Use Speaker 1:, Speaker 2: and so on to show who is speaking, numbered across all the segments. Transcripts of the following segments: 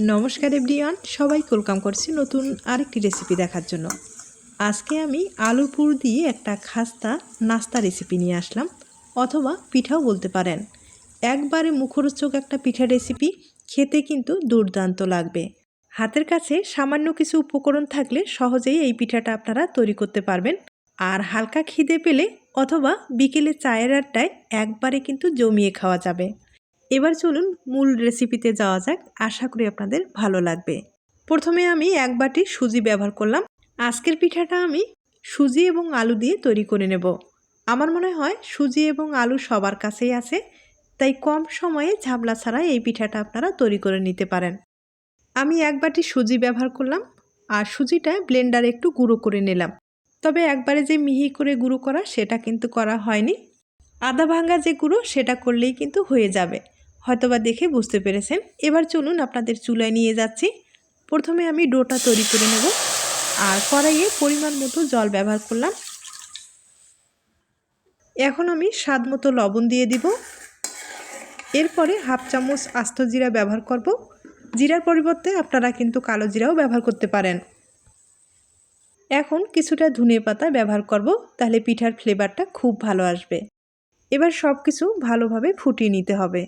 Speaker 1: নমস্কার এভরিওয়ান সবাই ওয়েলকাম করছি নতুন আরেকটি রেসিপি দেখার জন্য। আজকে আমি আলু পুর দিয়ে একটা খাস্তা নাস্তা রেসিপি নিয়ে আসলাম, অথবা পিঠাও বলতে পারেন। একবারে মুখরোচক একটা পিঠা রেসিপি খেতে কিন্তু দুর্দান্ত লাগবে। হাতের কাছে সামান্য কিছু উপকরণ থাকলে সহজেই এই পিঠাটা আপনারা তৈরি করতে পারবেন। আর হালকা খিদে পেলে অথবা বিকেলে চায়ের আড্ডায় একবারে কিন্তু জমিয়ে খাওয়া যাবে। এবার চলুন মূল রেসিপিতে যাওয়া যাক। আশা করি আপনাদের ভালো লাগবে। প্রথমে আমি এক বাটি সুজি ব্যবহার করলাম। আজকের পিঠাটা আমি সুজি এবং আলু দিয়ে তৈরি করে নেব। আমার মনে হয় সুজি এবং আলু সবার কাছেই আছে, তাই কম সময়ে ঝাবলা ছাড়া এই পিঠাটা আপনারা তৈরি করে নিতে পারেন। আমি এক বাটি সুজি ব্যবহার করলাম আর সুজিটা ব্লেন্ডারে একটু গুঁড়ো করে নিলাম। তবে একবারে যে মিহি করে গুঁড়ো করা সেটা কিন্তু করা হয়নি। আদা ভাঙ্গা যে গুঁড়ো সেটা করলেই কিন্তু হয়ে যাবে। হয়তোবা দেখে বুঝতে পেরেছেন। এবার চলুন আপনাদের চুলায় নিয়ে যাচ্ছি। প্রথমে আমি ডোটা তৈরি করে নেব। আর কড়াইয়ে পরিমাণ মতো জল ব্যবহার করলাম। এখন আমি স্বাদ মতো লবণ দিয়ে দিব। এরপরে হাফ চামচ আস্ত জিরা ব্যবহার করব। জিরার পরিবর্তে আপনারা কিন্তু কালো জিরাও ব্যবহার করতে পারেন। এখন কিছুটা ধনে পাতা ব্যবহার করব, তাহলে পিঠার ফ্লেভারটা খুব ভালো আসবে। এবার সব কিছু ভালোভাবে ফুটিয়ে নিতে হবে।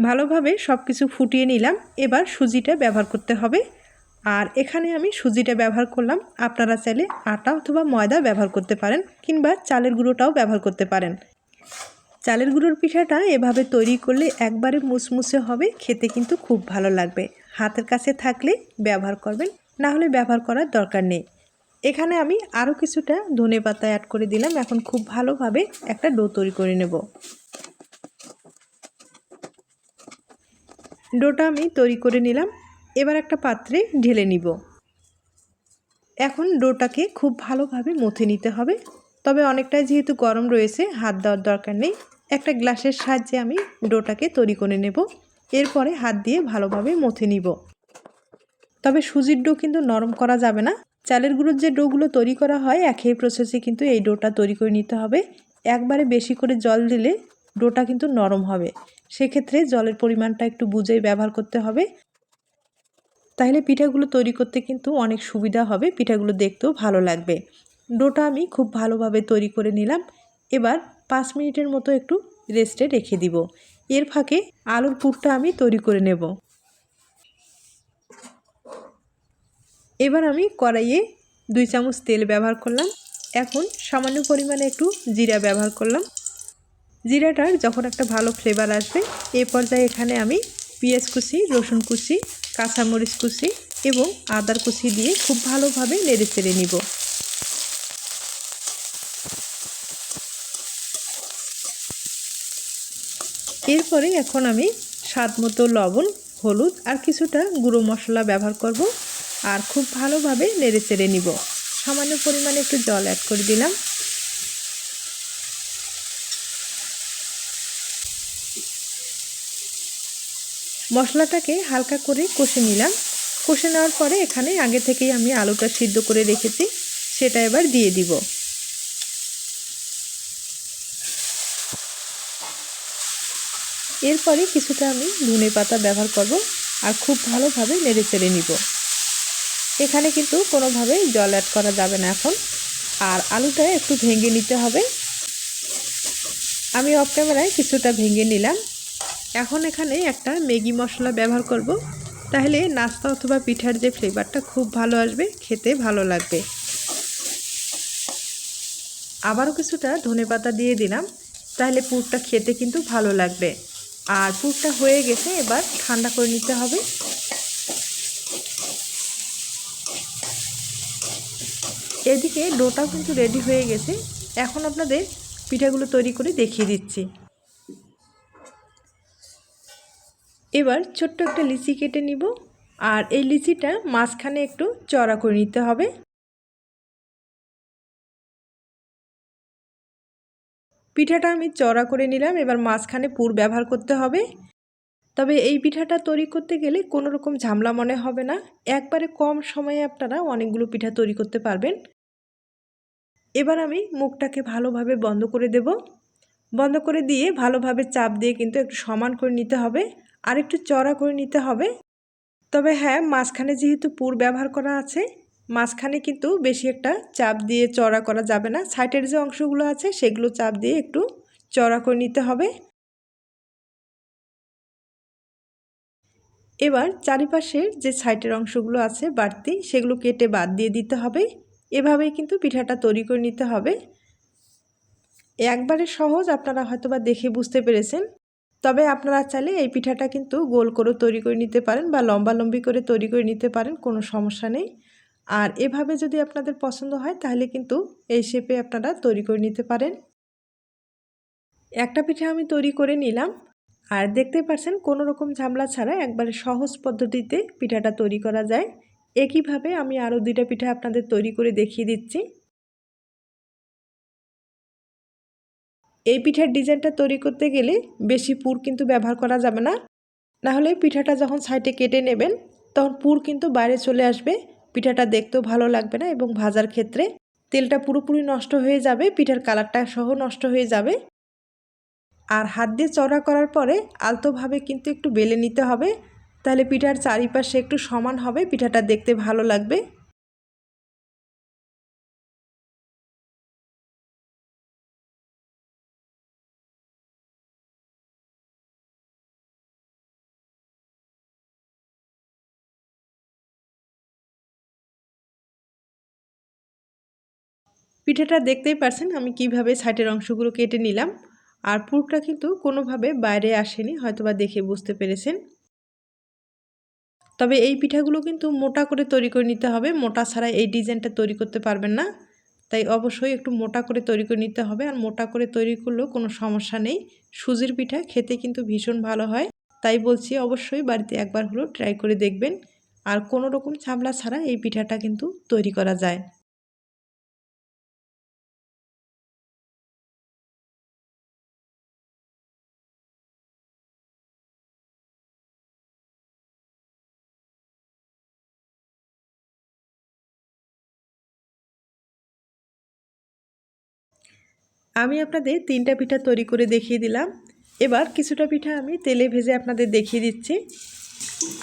Speaker 1: ভালোভাবে সব কিছু ফুটিয়ে নিলাম। এবার সুজিটা ব্যবহার করতে হবে। আর এখানে আমি সুজিটা ব্যবহার করলাম। আপনারা চাইলে আটা অথবা ময়দা ব্যবহার করতে পারেন কিংবা চালের গুঁড়োটাও ব্যবহার করতে পারেন। চালের গুঁড়োর পিঠাটা এভাবে তৈরি করলে একবারে মুসমুসে হবে। খেতে কিন্তু খুব ভালো লাগবে। হাতের কাছে থাকলে ব্যবহার করবেন, না হলে ব্যবহার করার দরকার নেই। এখানে আমি আরও কিছুটা ধনে পাতা অ্যাড করে দিলাম। এখন খুব ভালোভাবে একটা ডো তৈরি করে নেব। ডোটা আমি তৈরি করে নিলাম। এবার একটা পাত্রে ঢেলে নিব। এখন ডোটাকে খুব ভালোভাবে মথে নিতে হবে। তবে অনেকটাই যেহেতু গরম রয়েছে, হাত দেওয়ার দরকার নেই। একটা গ্লাসের সাহায্যে আমি ডোটাকে তৈরি করে নেব। এরপরে হাত দিয়ে ভালোভাবে মথে নিব। তবে সুজির ডো কিন্তু নরম করা যাবে না। চালের গুঁড়োর যে ডোগুলো তৈরি করা হয়, একই প্রসেসে কিন্তু এই ডোটা তৈরি করে নিতে হবে। একবারে বেশি করে জল দিলে ডোটা কিন্তু নরম হবে। সেক্ষেত্রে জলের পরিমাণটা একটু বুঝেই ব্যবহার করতে হবে। তাহলে পিঠাগুলো তৈরি করতে কিন্তু অনেক সুবিধা হবে, পিঠাগুলো দেখতেও ভালো লাগবে। ডোটা আমি খুব ভালোভাবে তৈরি করে নিলাম। এবার পাঁচ মিনিটের মতো একটু রেস্টে রেখে দিব। এর ফাঁকে আলুর পুরটা আমি তৈরি করে নেব। এবার আমি কড়াইয়ে দুই চামচ তেল ব্যবহার করলাম। এখন সামান্য পরিমাণে একটু জিরা ব্যবহার করলাম। জিরাটার যখন একটা ভালো ফ্লেভার আসবে, এ পর্যায়ে এখানে আমি পেঁয়াজ কুচি, রসুন কুচি, কাঁচামরিচ কুচি এবং আদার কুচি দিয়ে খুব ভালোভাবে নেড়ে চেড়ে নিব। এরপরে এখন আমি স্বাদ মতো লবণ, হলুদ আর কিছুটা গুঁড়ো মশলা ব্যবহার করব আর খুব ভালোভাবে নেড়ে চেড়ে নিব। সামান্য পরিমাণে একটু জল অ্যাড করে দিলাম। মশলাটাকে হালকা করে কষে নিলাম। কষে নেওয়ার পরে এখানে আগে থেকেই আমি আলুটা সিদ্ধ করে রেখেছি, সেটা এবার দিয়ে দিব। এরপরে কিছুটা আমি ধনে পাতা ব্যবহার করব আর খুব ভালোভাবে নেড়ে চেড়ে নিব। এখানে কিন্তু কোনোভাবে জল অ্যাড করা যাবে না এখন। আর আলুটা একটু ভেঙে নিতে হবে। আমি অফ ক্যামেরায় কিছুটা ভেঙে নিলাম। এখন এখানে একটা ম্যাগি মশলা ব্যবহার করব। তাহলে নাস্তা অথবা পিঠার যে ফ্লেভারটা খুব ভালো আসবে, খেতে ভালো লাগবে। আবারও কিছুটা ধনে পাতা দিয়ে দিলাম। তাহলে পুরটা খেতে কিন্তু ভালো লাগবে। আর পুরটা হয়ে গেছে, এবার ঠান্ডা করে নিতে হবে। এদিকে ডোটাও কিন্তু রেডি হয়ে গেছে। এখন আপনাদের পিঠাগুলো তৈরি করে দেখিয়ে দিচ্ছি। এবার ছোট্ট একটা লিচি কেটে নিব, আর এই লিচিটা মাঝখানে একটু চড়া করে নিতে হবে। পিঠাটা আমি চড়া করে নিলাম, এবার মাঝখানে পুর ব্যবহার করতে হবে। তবে এই পিঠাটা তৈরি করতে গেলে কোনো রকম ঝামলা মনে হবে না। একবারে কম সময়ে আপনারা অনেকগুলো পিঠা তৈরি করতে পারবেন। এবার আমি মুখটাকে ভালোভাবে বন্ধ করে দেব। বন্ধ করে দিয়ে ভালোভাবে চাপ দিয়ে কিন্তু একটু সমান করে নিতে হবে। আর একটু চড়া করে নিতে হবে। তবে হ্যাঁ মাঝখানে যেহেতু পুর ব্যবহার করা আছে, মাঝখানে কিন্তু বেশি একটা চাপ দিয়ে চড়া করা যাবে না। সাইডের যে অংশগুলো আছে, সেগুলো চাপ দিয়ে একটু চড়া করে নিতে হবে। এবার চারিপাশের যে সাইটের অংশগুলো আছে বাড়তি, সেগুলো কেটে বাদ দিয়ে দিতে হবে। এভাবেই কিন্তু পিঠাটা তৈরি করে নিতে হবে। একবারে সহজ, আপনারা হয়তোবা দেখে বুঝতে পেরেছেন। তবে আপনারা চাইলে এই পিঠাটা কিন্তু গোল করে তৈরি করে নিতে পারেন বা লম্বা লম্বি করে তৈরি করে নিতে পারেন, কোনো সমস্যা নেই। আর এভাবে যদি আপনাদের পছন্দ হয়, তাহলে কিন্তু এই শেপে আপনারা তৈরি করে নিতে পারেন। একটা পিঠা আমি তৈরি করে নিলাম। আর দেখতে পাচ্ছেন, কোনো রকম ঝামলা ছাড়া একবারে সহজ পদ্ধতিতে পিঠাটা তৈরি করা যায়। একইভাবে আমি আরও দুইটা পিঠা আপনাদের তৈরি করে দেখিয়ে দিচ্ছি। এই পিঠার ডিজাইনটা তৈরি করতে গেলে বেশি পুর কিন্তু ব্যবহার করা যাবে না। নাহলে পিঠাটা যখন সাইডে কেটে নেবেন, তখন পুর কিন্তু বাইরে চলে আসবে। পিঠাটা দেখতেও ভালো লাগবে না এবং ভাজার ক্ষেত্রে তেলটা পুরোপুরি নষ্ট হয়ে যাবে, পিঠার কালারটা সহ নষ্ট হয়ে যাবে। আর হাত দিয়ে চড়া করার পরে আলতোভাবে কিন্তু একটু বেলে নিতে হবে। তাহলে পিঠার চারিপাশে একটু সমান হবে, পিঠাটা দেখতে ভালো লাগবে। পিঠাটা দেখতেই পারছেন আমি কীভাবে সাইডের অংশগুলো কেটে নিলাম। আর পুরটা কিন্তু কোনোভাবে বাইরে আসেনি, হয়তোবা দেখে বুঝতে পেরেছেন। তবে এই পিঠাগুলো কিন্তু মোটা করে তৈরি করে নিতে হবে। মোটা ছাড়া এই ডিজাইনটা তৈরি করতে পারবেন না। তাই অবশ্যই একটু মোটা করে তৈরি করে নিতে হবে। আর মোটা করে তৈরি করলেও কোনো সমস্যা নেই। সুজির পিঠা খেতে কিন্তু ভীষণ ভালো হয়। তাই বলছি অবশ্যই বাড়িতে একবার হলেও ট্রাই করে দেখবেন। আর কোনো রকম ছামলা ছাড়া এই পিঠাটা কিন্তু তৈরি করা যায়। আমি আপনাদের তিনটা পিঠা তৈরি করে দেখিয়ে দিলাম। এবার কিছুটা পিঠা আমি তেলে ভেজে আপনাদের দেখিয়ে দিচ্ছি।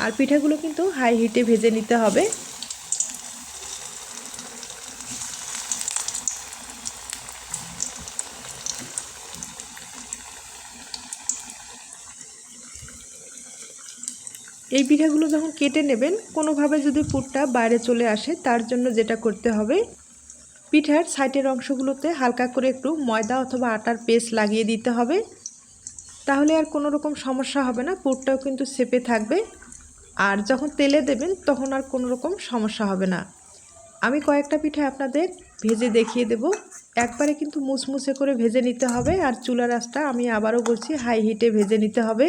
Speaker 1: আর পিঠাগুলো কিন্তু হাই হিটে ভেজে নিতে হবে। এই পিঠাগুলো যখন কেটে নেবেন, কোনোভাবে যদি পুরটা বাইরে চলে আসে, তার জন্য যেটা করতে হবে পিঠার সাইডের অংশগুলোতে হালকা করে একটু ময়দা অথবা আটার পেস্ট লাগিয়ে দিতে হবে। তাহলে আর কোনো রকম সমস্যা হবে না, পুরটাও কিন্তু সেপে থাকবে। আর যখন তেলে দেবেন, তখন আর কোনো রকম সমস্যা হবে না। আমি কয়েকটা পিঠা আপনাদের ভেজে দেখিয়ে দেব। একবারে কিন্তু মুসমুসে করে ভেজে নিতে হবে, আর চুলার আঁচটা আমি আবারও বলছি, হাই হিটে ভেজে নিতে হবে।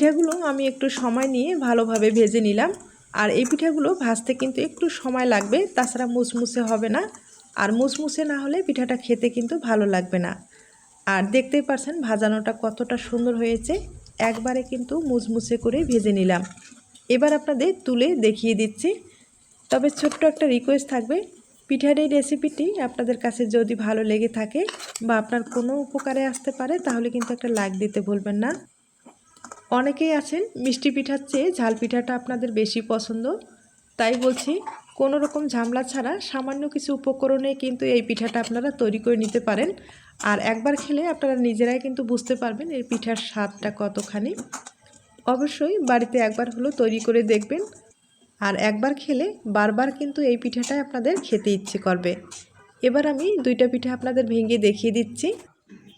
Speaker 1: পিঠাগুলো আমি একটু সময় নিয়ে ভালোভাবে ভেজে নিলাম। আর এই পিঠাগুলো ভাজতে কিন্তু একটু সময় লাগবে, তাছাড়া মুসমুসে হবে না। আর মুসমুসে না হলে পিঠাটা খেতে কিন্তু ভালো লাগবে না। আর দেখতেই পারছেন ভাজানোটা কতটা সুন্দর হয়েছে। একবারে কিন্তু মুসমুসে করে ভেজে নিলাম। এবার আপনাদের তুলে দেখিয়ে দিচ্ছি। তবে ছোট্ট একটা রিকোয়েস্ট থাকবে। পিঠার এই রেসিপিটি আপনাদের কাছে যদি ভালো লেগে থাকে বা আপনার কোনো উপকারে আসতে পারে, তাহলে কিন্তু একটা লাইক দিতে ভুলবেন না। অনেকেই আছেন মিষ্টি পিঠার চেয়ে ঝাল পিঠাটা আপনাদের বেশি পছন্দ। তাই বলছি, কোনো রকম ঝামলা ছাড়া সামান্য কিছু উপকরণে কিন্তু এই পিঠাটা আপনারা তৈরি করে নিতে পারেন। আর একবার খেলে আপনারা নিজেরাই কিন্তু বুঝতে পারবেন এর পিঠার স্বাদটা কতখানি। অবশ্যই বাড়িতে একবার হলো তৈরি করে দেখবেন। আর একবার খেলে বারবার কিন্তু এই পিঠাটাই আপনাদের খেতে ইচ্ছে করবে। এবার আমি দুইটা পিঠা আপনাদের ভেঙে দেখিয়ে দিচ্ছি।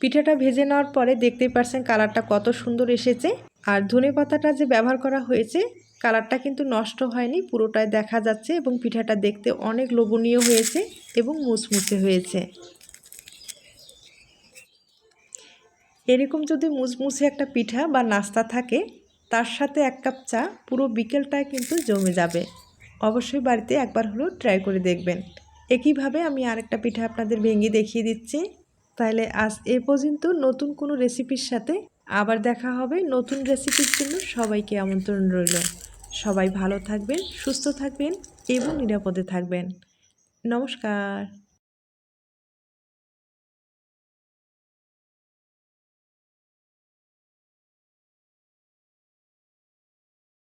Speaker 1: পিঠাটা ভেজে নেওয়ার পরে দেখতেই পারছেন কালারটা কত সুন্দর এসেছে। আর ধনে পাতাটা যে ব্যবহার করা হয়েছে, কালারটা কিন্তু নষ্ট হয়নি, পুরোটাই দেখা যাচ্ছে এবং পিঠাটা দেখতে অনেক লোভনীয় হয়েছে এবং মুচমুচে হয়েছে। এরকম যদি মুচমুচে একটা পিঠা বা নাস্তা থাকে, তার সাথে এক কাপ চা পুরো বিকেলটায় কিন্তু জমে যাবে। অবশ্যই বাড়িতে একবার হলেও ট্রাই করে দেখবেন। একইভাবে আমি আরেকটা পিঠা আপনাদের ভেঙে দেখিয়ে দিচ্ছি। তাহলে আজ এ পর্যন্ত নতুন কোনো রেসিপির সাথে আবার দেখা হবে নতুন রেসিপির জন্য। সবাইকে আমন্ত্রণ রইল। সবাই ভালো থাকবেন, সুস্থ থাকবেন এবং নিরাপদে থাকবেন। নমস্কার।